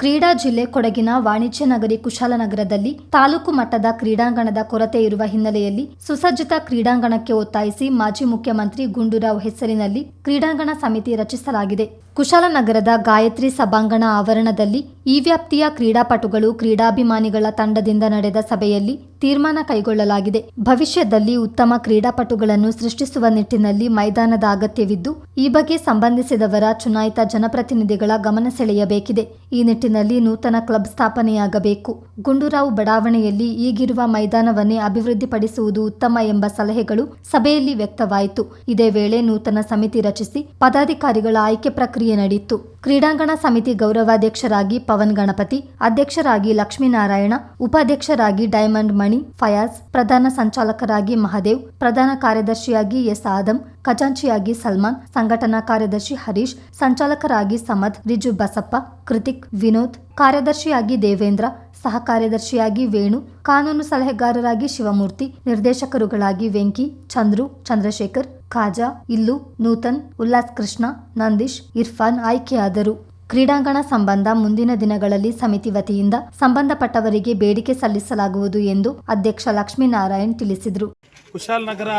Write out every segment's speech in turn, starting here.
ಕ್ರೀಡಾ ಜಿಲ್ಲೆ ಕೊಡಗಿನ ವಾಣಿಜ್ಯ ನಗರಿ ಕುಶಾಲನಗರದಲ್ಲಿ ತಾಲೂಕು ಮಟ್ಟದ ಕ್ರೀಡಾಂಗಣದ ಕೊರತೆ ಇರುವ ಹಿನ್ನೆಲೆಯಲ್ಲಿ ಸುಸಜ್ಜಿತ ಕ್ರೀಡಾಂಗಣಕ್ಕೆ ಒತ್ತಾಯಿಸಿ ಮಾಜಿ ಮುಖ್ಯಮಂತ್ರಿ ಗುಂಡೂರಾವ್ ಹೆಸರಿನಲ್ಲಿ ಕ್ರೀಡಾಂಗಣ ಸಮಿತಿ ರಚಿಸಲಾಗಿದೆ. ಕುಶಾಲನಗರದ ಗಾಯತ್ರಿ ಸಭಾಂಗಣ ಆವರಣದಲ್ಲಿ ಈ ವ್ಯಾಪ್ತಿಯ ಕ್ರೀಡಾಪಟುಗಳು ಕ್ರೀಡಾಭಿಮಾನಿಗಳ ತಂಡದಿಂದ ನಡೆದ ಸಭೆಯಲ್ಲಿ ತೀರ್ಮಾನ ಕೈಗೊಳ್ಳಲಾಗಿದೆ. ಭವಿಷ್ಯದಲ್ಲಿ ಉತ್ತಮ ಕ್ರೀಡಾಪಟುಗಳನ್ನು ಸೃಷ್ಟಿಸುವ ನಿಟ್ಟಿನಲ್ಲಿ ಮೈದಾನದ ಅಗತ್ಯವಿದ್ದು, ಈ ಬಗ್ಗೆ ಸಂಬಂಧಿಸಿದವರ ಚುನಾಯಿತ ಜನಪ್ರತಿನಿಧಿಗಳ ಗಮನ ಸೆಳೆಯಬೇಕಿದೆ. ಈ ನಿಟ್ಟಿನಲ್ಲಿ ನೂತನ ಕ್ಲಬ್ ಸ್ಥಾಪನೆಯಾಗಬೇಕು. ಗುಂಡೂರಾವ್ ಬಡಾವಣೆಯಲ್ಲಿ ಈಗಿರುವ ಮೈದಾನವನ್ನೇ ಅಭಿವೃದ್ಧಿಪಡಿಸುವುದು ಉತ್ತಮ ಎಂಬ ಸಲಹೆಗಳು ಸಭೆಯಲ್ಲಿ ವ್ಯಕ್ತವಾಯಿತು. ಇದೇ ವೇಳೆ ನೂತನ ಸಮಿತಿ ರಚಿಸಿ ಪದಾಧಿಕಾರಿಗಳ ಆಯ್ಕೆ ಪ್ರಕ್ರಿಯೆ ನಡೆಯಿತು. ಕ್ರೀಡಾಂಗಣ ಸಮಿತಿ ಗೌರವಾಧ್ಯಕ್ಷರಾಗಿ ಪವನ್ ಗಣಪತಿ, ಅಧ್ಯಕ್ಷರಾಗಿ ಲಕ್ಷ್ಮೀನಾರಾಯಣ, ಉಪಾಧ್ಯಕ್ಷರಾಗಿ ಡೈಮಂಡ್ ಮಣಿ, ಫಯಾಜ್, ಪ್ರಧಾನ ಸಂಚಾಲಕರಾಗಿ ಮಹದೇವ್, ಪ್ರಧಾನ ಕಾರ್ಯದರ್ಶಿಯಾಗಿ ಎಸ್ ಆದಂ ಖಜಾಂಚಿಯಾಗಿ ಸಲ್ಮಾನ್, ಸಂಘಟನಾ ಕಾರ್ಯದರ್ಶಿ ಹರೀಶ್, ಸಂಚಾಲಕರಾಗಿ ಸಮದ್, ರಿಜು ಬಸಪ್ಪ, ಕೃತಿಕ್, ವಿನೋದ್, ಕಾರ್ಯದರ್ಶಿಯಾಗಿ ದೇವೇಂದ್ರ ಸಹ ಕಾರ್ಯದರ್ಶಿಯಾಗಿ ವೇಣು, ಕಾನೂನು ಸಲಹೆಗಾರರಾಗಿ ಶಿವಮೂರ್ತಿ, ನಿರ್ದೇಶಕರುಗಳಾಗಿ ವೆಂಕಿ, ಚಂದ್ರು, ಚಂದ್ರಶೇಖರ್, ಖಾಜಾ, ಇಲ್ಲು, ನೂತನ್, ಉಲ್ಲಾಸ್ ಕೃಷ್ಣ, ನಂದೀಶ್, ಇರ್ಫಾನ್ ಆಯ್ಕೆಯಾದರು. ಕ್ರೀಡಾಂಗಣ ಸಂಬಂಧ ಮುಂದಿನ ದಿನಗಳಲ್ಲಿ ಸಮಿತಿ ವತಿಯಿಂದ ಸಂಬಂಧಪಟ್ಟವರಿಗೆ ಬೇಡಿಕೆ ಸಲ್ಲಿಸಲಾಗುವುದು ಎಂದು ಅಧ್ಯಕ್ಷ ಲಕ್ಷ್ಮೀನಾರಾಯಣ್ ತಿಳಿಸಿದರು. ಕುಶಾಲನಗರ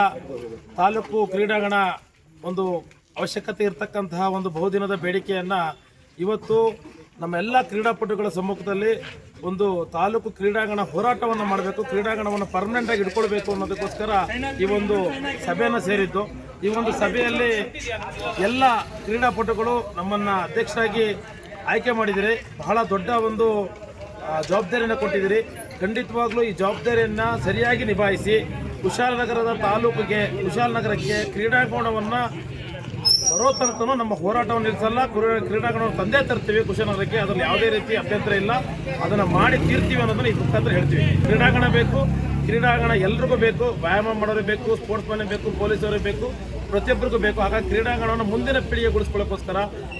ತಾಲೂಕು ಕ್ರೀಡಾಂಗಣ ಒಂದು ಅವಶ್ಯಕತೆ ಇರತಕ್ಕಂತಹ ಒಂದು ಬಹುದಿನದ ಬೇಡಿಕೆಯನ್ನು ಇವತ್ತು ನಮ್ಮ ಎಲ್ಲ ಕ್ರೀಡಾಪಟುಗಳ ಸಮ್ಮುಖದಲ್ಲಿ ಒಂದು ತಾಲೂಕು ಕ್ರೀಡಾಂಗಣ ಹೋರಾಟವನ್ನು ಮಾಡಬೇಕು, ಕ್ರೀಡಾಂಗಣವನ್ನು ಪರ್ಮನೆಂಟ್ ಆಗಿ ಇಟ್ಕೊಳ್ಬೇಕು ಅನ್ನೋದಕ್ಕೋಸ್ಕರ ಈ ಒಂದು ಸಭೆಯನ್ನು ಸೇರಿದ್ದು. ಈ ಒಂದು ಸಭೆಯಲ್ಲಿ ಎಲ್ಲ ಕ್ರೀಡಾಪಟುಗಳು ನಮ್ಮನ್ನು ಅಧ್ಯಕ್ಷರಾಗಿ ಆಯ್ಕೆ ಮಾಡಿದಿರಿ. ಬಹಳ ದೊಡ್ಡ ಒಂದು ಜವಾಬ್ದಾರಿಯನ್ನು ಕೊಟ್ಟಿದ್ದೀರಿ ಖಂಡಿತವಾಗ್ಲೂ ಈ ಜವಾಬ್ದಾರಿಯನ್ನು ಸರಿಯಾಗಿ ನಿಭಾಯಿಸಿ ಕುಶಾಲನಗರದ ತಾಲೂಕಿಗೆ ಕುಶಾಲನಗರಕ್ಕೆ ಕ್ರೀಡಾಂಗಣವನ್ನು ಬರೋ ತನಕನೂ ನಮ್ಮ ಹೋರಾಟವನ್ನು ನಿಲ್ಲಿಸಲ್ಲ, ಕ್ರೀ- ಕ್ರೀಡಾಂಗಣವನ್ನು ತಂದೆ ತರ್ತೀವಿ ಕುಶನಗರಕ್ಕೆ ಅದರಲ್ಲಿ ಯಾವುದೇ ರೀತಿ ಅಭ್ಯಂತರ ಇಲ್ಲ. ಅದನ್ನು ಮಾಡಿ ತೀರ್ತೀವಿ ಅನ್ನೋದನ್ನ ಈ ಮುಖಾಂತರ ಹೇಳ್ತೀವಿ. ಕ್ರೀಡಾಂಗಣ ಬೇಕು, ಕ್ರೀಡಾಂಗಣ ಎಲ್ರಿಗೂ ಬೇಕು, ವ್ಯಾಯಾಮ ಮಾಡೋರು ಬೇಕು ಸ್ಪೋರ್ಟ್ಸ್ ಮನೆ ಬೇಕು, ಪೊಲೀಸರು ಬೇಕು, ಪ್ರತಿಯೊಬ್ಬರಿಗೂ ಬೇಕು. ಹಾಗಾಗಿ ಕ್ರೀಡಾಂಗಣವನ್ನು ಮುಂದಿನ ಪೀಳಿಗೆಗೊಳಿಸ್ಕೊಳ್ಳೋಕ್ಕೋಸ್ಕರ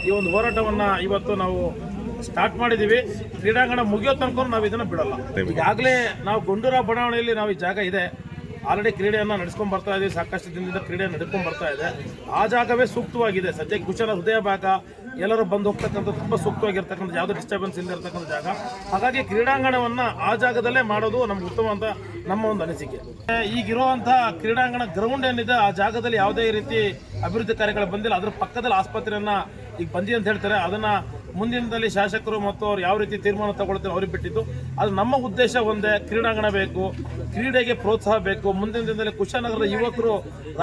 ಈ ಒಂದು ಹೋರಾಟವನ್ನು ಇವತ್ತು ನಾವು ಸ್ಟಾರ್ಟ್ ಮಾಡಿದ್ದೀವಿ ಕ್ರೀಡಾಂಗಣ ಮುಗಿಯೋ ತನಕ ನಾವು ಇದನ್ನು ಬಿಡಲ್ಲ. ಈಗಾಗಲೇ ನಾವು ಗುಂಡೂರ ಬಡಾವಣೆಯಲ್ಲಿ ನಾವು ಈ ಜಾಗ ಇದೆ. ಆಲ್ರೆಡಿ ಕ್ರೀಡೆಯನ್ನು ನಡೆಸ್ಕೊಂಡು ಬರ್ತಾ ಇದೆ ಸಾಕಷ್ಟು ದಿನದಿಂದ ಕ್ರೀಡೆ ನಡ್ಕೊಂಡು ಬರ್ತಾ ಇದೆ. ಆ ಜಾಗವೇ ಸೂಕ್ತವಾಗಿದೆ. ಸದ್ಯಕ್ಕೆ ಕುಶಲ ಹೃದಯ ಭಾಗ ಎಲ್ಲರೂ ಬಂದು ಹೋಗ್ತಕ್ಕಂಥ ತುಂಬ ಸೂಕ್ತವಾಗಿರ್ತಕ್ಕಂಥ ಯಾವುದೇ ಡಿಸ್ಟರ್ಬೆನ್ಸ್ ಇಲ್ಲದಿರ್ತಕ್ಕಂಥ ಜಾಗ. ಹಾಗಾಗಿ ಕ್ರೀಡಾಂಗಣವನ್ನು ಆ ಜಾಗದಲ್ಲೇ ಮಾಡೋದು ನಮ್ಗೆ ಉತ್ತಮ ಅಂತ ನಮ್ಮ ಒಂದು ಅನಿಸಿಕೆ. ಈಗಿರುವಂಥ ಕ್ರೀಡಾಂಗಣ ಗ್ರೌಂಡ್ ಏನಿದೆ, ಆ ಜಾಗದಲ್ಲಿ ಯಾವುದೇ ರೀತಿ ಅಭಿವೃದ್ಧಿ ಕಾರ್ಯಗಳು ಬಂದಿಲ್ಲ. ಅದ್ರ ಪಕ್ಕದಲ್ಲಿ ಆಸ್ಪತ್ರೆಯನ್ನು ಈಗ ಬಂದಿ ಅಂತ ಹೇಳ್ತಾರೆ. ಅದನ್ನು ಮುಂದಿನದಲ್ಲಿ ಶಾಸಕರು ಮತ್ತು ಅವ್ರು ಯಾವ ರೀತಿ ತೀರ್ಮಾನ ತಗೊಳ್ತಾರೆ ಅವ್ರಿಗೆ ಬಿಟ್ಟಿದ್ದು. ಅದು ನಮ್ಮ ಉದ್ದೇಶ ಒಂದೇ, ಕ್ರೀಡಾಂಗಣ ಬೇಕು, ಕ್ರೀಡೆಗೆ ಪ್ರೋತ್ಸಾಹ ಬೇಕು. ಮುಂದಿನ ದಿನದಲ್ಲಿ ಕುಶಾನಗರದ ಯುವಕರು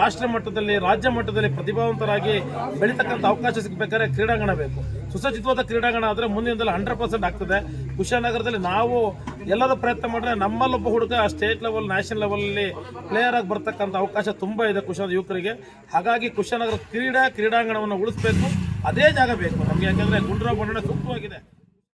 ರಾಷ್ಟ್ರ ಮಟ್ಟದಲ್ಲಿ, ರಾಜ್ಯ ಮಟ್ಟದಲ್ಲಿ ಪ್ರತಿಭಾವಂತರಾಗಿ ಬೆಳೀತಕ್ಕಂಥ ಅವಕಾಶ ಸಿಗಬೇಕಾದ್ರೆ ಕ್ರೀಡಾಂಗಣ ಬೇಕು. ಸುಸಜ್ಜಿತವಾದ ಕ್ರೀಡಾಂಗಣ ಆದರೆ ಮುಂದಿನದಲ್ಲಿ ಹಂಡ್ರೆಡ್ ಪರ್ಸೆಂಟ್ ಆಗ್ತದೆ. ಕುಶಾನಗರದಲ್ಲಿ ನಾವು ಎಲ್ಲರೂ ಪ್ರಯತ್ನ ಮಾಡಿದ್ರೆ ನಮ್ಮಲ್ಲೊಬ್ಬ ಹುಡುಗ ಸ್ಟೇಟ್ ಲೆವೆಲ್ ನ್ಯಾಷನಲ್ ಲೆವೆಲಲ್ಲಿ ಪ್ಲೇಯರ್ ಆಗಿ ಬರ್ತಕ್ಕಂಥ ಅವಕಾಶ ತುಂಬ ಇದೆ ಕುಶಾನ ಯುವಕರಿಗೆ. ಹಾಗಾಗಿ ಕುಶಾನಗರ ಕ್ರೀಡಾ, ಕ್ರೀಡಾಂಗಣವನ್ನು ಉಳಿಸ್ಬೇಕು. ಅದೇ ಜಾಗ ಬೇಕು. ನಮಗೆ ಯಾಕಂದರೆ ಗುಂಡ್ರ ಬಣ್ಣ ಸೂಕ್ತವಾಗಿದೆ